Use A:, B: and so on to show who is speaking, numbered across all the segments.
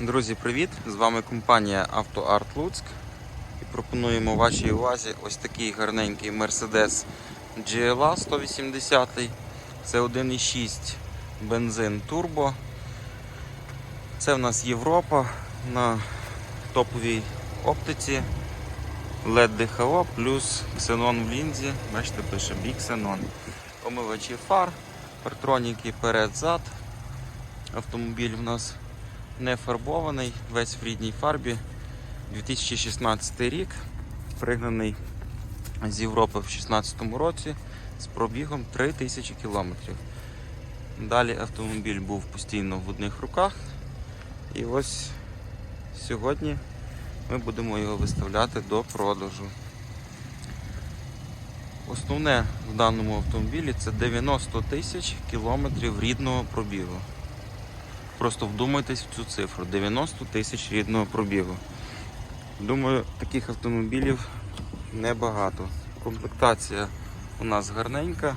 A: Друзі, привіт! З вами компанія «Автоарт Луцьк і пропонуємо вашій увазі ось такий гарненький Mercedes GLA 180. Це 1,6 бензин турбо. Це в нас Європа на топовій оптиці. LED DHO плюс ксенон в лінзі. Бачите, пише Xenon. Омивачі фар, партроніки перед-зад. Автомобіль в нас не фарбований, весь в рідній фарбі. 2016 рік, пригнаний з Європи в 2016 році з пробігом 3000 км. Далі автомобіль був постійно в одних руках. І ось сьогодні ми будемо його виставляти до продажу. Основне в даному автомобілі це 90 тисяч кілометрів рідного пробігу. Просто вдумайтесь в цю цифру 90 тисяч рідного пробігу. Думаю, таких автомобілів небагато. Комплектація у нас гарненька.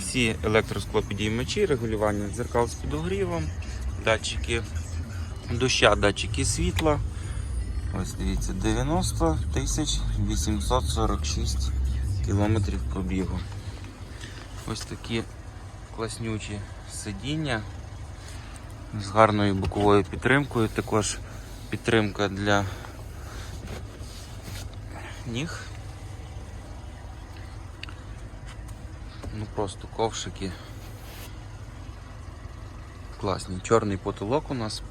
A: Всі електросклопідіймачі, регулювання дзеркал з підогрівом, датчики доща, датчики світла. Ось дивіться, 90 тисяч 846 кілометрів пробігу. Ось такі класнючі сидіння з гарною боковою підтримкою, також підтримка для ніг. Ну просто ковшики. Класні. Чорний потолок у нас.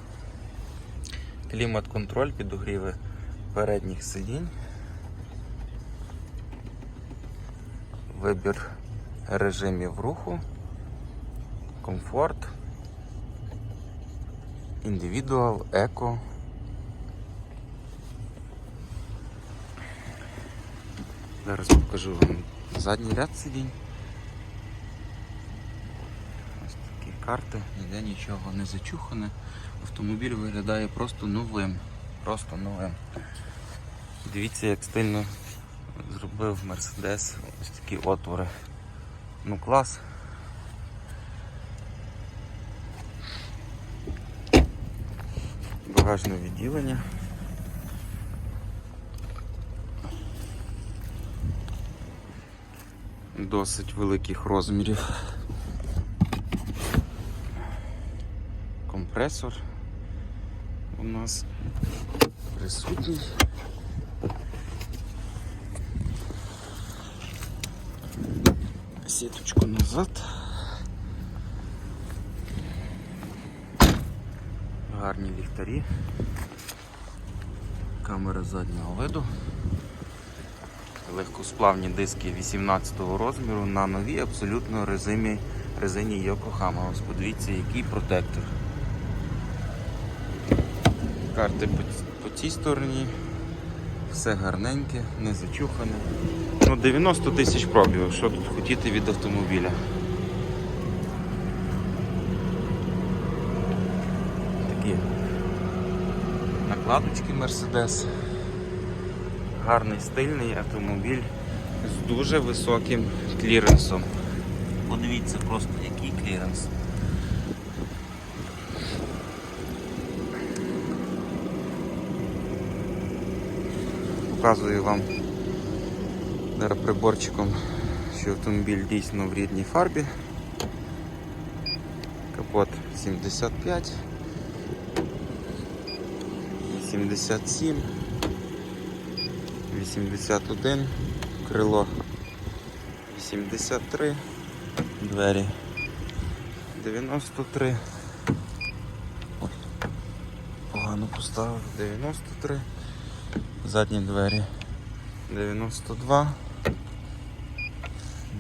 A: Клімат-контроль, підогріви передніх сидінь. Вибір режимів руху, комфорт, індивідуал, еко. Зараз покажу вам задній ряд сидінь. Ось такі карти, ніде нічого не зачухане. Автомобіль виглядає просто новим. Просто новим. Дивіться, як стильно зробив Mercedes ось такі отвори. Ну клас. Багажне відділення. Досить великих розмірів. Компресор у нас присутній. Сіточку назад. Гарні ліхтарі. Камера заднього виду. Легкосплавні диски 18 розміру на новій абсолютно резині, резині Yokohama. Ось подивіться, який протектор. Карти по, по цій стороні. Все гарненьке, не зачухане. Ну, 90 тисяч пробігів, що тут хотіти від автомобіля. Такі накладочки Mercedes. Гарний стильний автомобіль з дуже високим кліренсом. Подивіться просто який кліренс. Показую вам зараз приборчиком, що автомобіль дійсно в рідній фарбі. Капот 75, 77, 81, крило 83, двері 93. Ой, погано поставив. 93. Задні двері 92,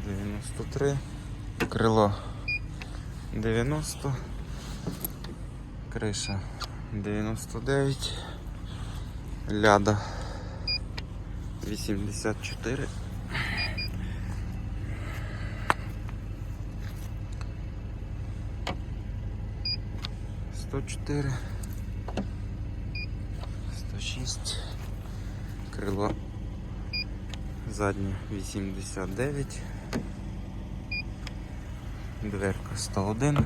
A: 93, крило 90, криша 99, ляда. 84. Сто чотири, сто шість, крило. Заднє 89, дверка 101,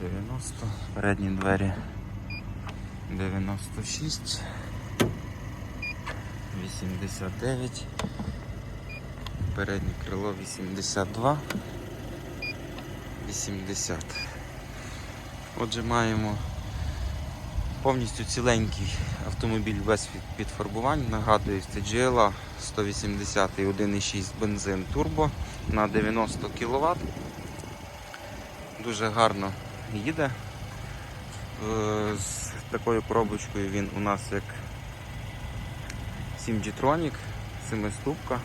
A: 90, передні двері 96, 89, переднє крило 82, 80. Отже, маємо повністю ціленький автомобіль без підфарбувань. Нагадую, це GLA 180 1.6 бензин турбо на 90 кВт. Дуже гарно їде. Е, З такою коробочкою він у нас як 7 G-Tronic, 7-ступка.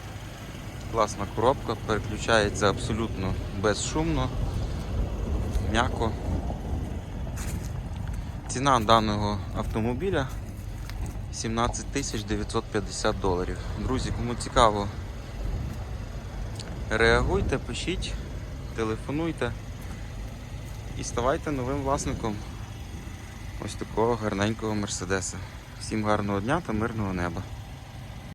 A: Класна коробка, переключається абсолютно безшумно, м'яко. Ціна даного автомобіля 17 тисяч 950 доларів. Друзі, кому цікаво, реагуйте, пишіть, телефонуйте і ставайте новим власником ось такого гарненького мерседеса. Всім гарного дня та мирного неба.